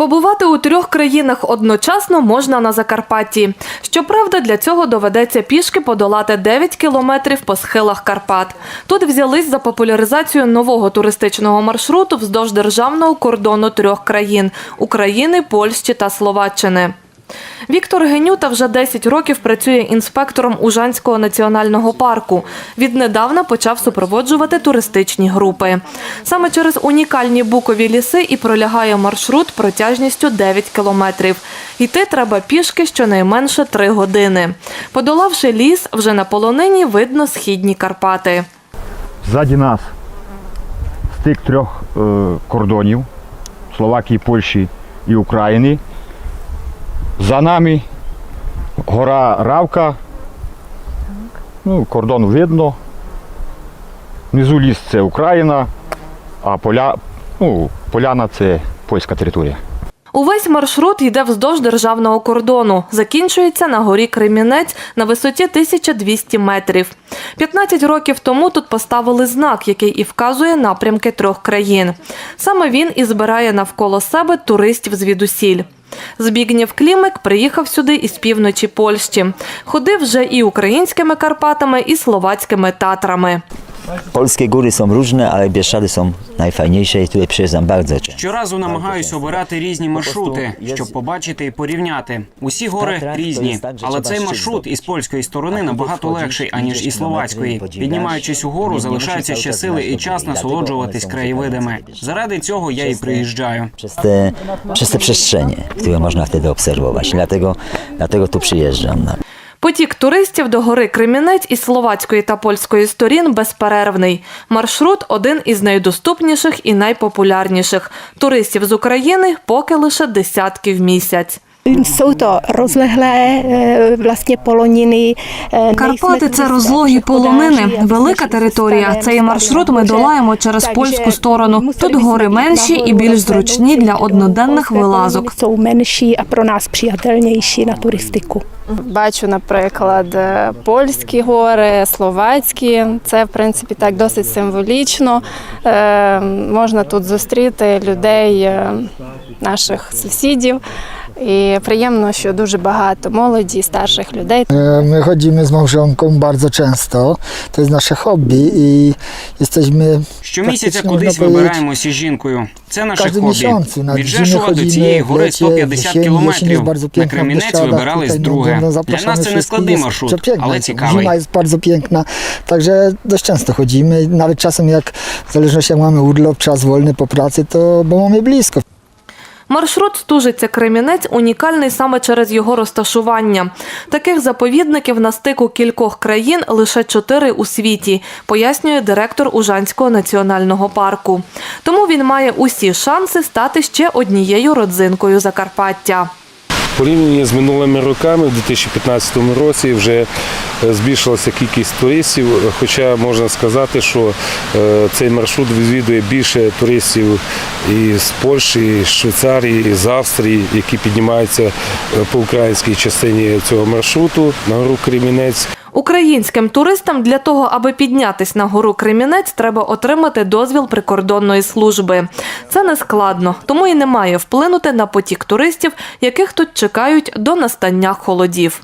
Побувати у трьох країнах одночасно можна на Закарпатті. Щоправда, для цього доведеться пішки подолати 9 кілометрів по схилах Карпат. Тут взялись за популяризацію нового туристичного маршруту вздовж державного кордону трьох країн України, Польщі та Словаччини. Віктор Генюта вже 10 років працює інспектором Ужанського національного парку. Віднедавна почав супроводжувати туристичні групи. Саме через унікальні букові ліси і пролягає маршрут протяжністю 9 кілометрів. Йти треба пішки щонайменше 3 години. Подолавши ліс, вже на полонині видно східні Карпати. Ззаді нас стик трьох е, кордонів Словакії, Польщі і України. За нами гора Равка. Ну, кордон видно. Внизу ліс це Україна, а поля, ну, поляна це польська територія. Увесь маршрут йде вздовж державного кордону. Закінчується на горі Кремінець на висоті 1200 метрів. 15 років тому тут поставили знак, який і вказує напрямки трьох країн. Саме він і збирає навколо себе туристів звідусіль. Збігнєв Клімик приїхав сюди із півночі Польщі. Ходив вже і українськими Карпатами, і словацькими татрами. Polskie góry są różne, ale Bieszczady są najfajniejsze i tutaj przyjeżdżam bardzo często. Щоразу намагаюся обирати різні маршрути, щоб побачити і порівняти. Усі гори різні, але цей маршрут із польської сторони набагато легший аніж із словацької. Піднімаючись угору, залишаються ще сили і час насолоджуватись краєвидами. Заради цього я і приїжджаю. Przez te, przez te przestrzenie, które można wtedy obserwować. Dlatego, dlatego tu przyjeżdżam. Потік туристів до гори Кремінець із словацької та польської сторін безперервний. Маршрут один із найдоступніших і найпопулярніших. Туристів з України поки лише десятки в місяць. Jsou to rozlehlé e, vlastně poloniny. e, Карпати це розлогі полонини, велика територія. Цей маршрут ми долаємо через польську сторону. Тут гори менші і більш зручні для одноденних вилазок. Jsou menší a pro nás přijatelnější na turistiku. Бачу, наприклад, польські гори, словацькі. Це в принципі так досить символічно. Е, можна тут зустріти людей, е, наших сусідів. І приємно, що дуже багато молоді, і старших людей. E, My chodzimy z małżonką bardzo często. To jest nasze hobby i jesteśmy Щомісяця кудись powiedzieć, вибираємося з жінкою. Це наше хобі. zimę Жешува до chodzimy, цієї гори lecie, 150 jesieni, jesień кілометрів. На Кремінець вибирались Tutaj, no, друге. no, Для zapraszamy нас це не wszystkich. складний Jest маршрут, przepiękna але jest. цікавий. Zima jest bardzo piękna, także dość często chodzimy. Nawet czasem jak, w zależności jak mamy urlop, czas wolny po pracy, to bo mamy blisko. Маршрут Стужиця Кремінець унікальний саме через його розташування. Таких заповідників на стику кількох країн лише чотири у світі, пояснює директор Ужанського національного парку. Тому він має усі шанси стати ще однією родзинкою Закарпаття. Порівняно з минулими роками, в 2015 році вже е, збільшилася кількість туристів. Хоча можна сказати, що е, цей маршрут відвідує більше туристів із Польщі, і з Швейцарії, і з Австрії, які піднімаються е, по українській частині цього маршруту на гору Кремінець. Українським туристам для того, аби піднятись на гору Кремінець, треба отримати дозвіл прикордонної служби. Це не складно, тому і не має вплинути на потік туристів, яких тут чекають до настання холодів.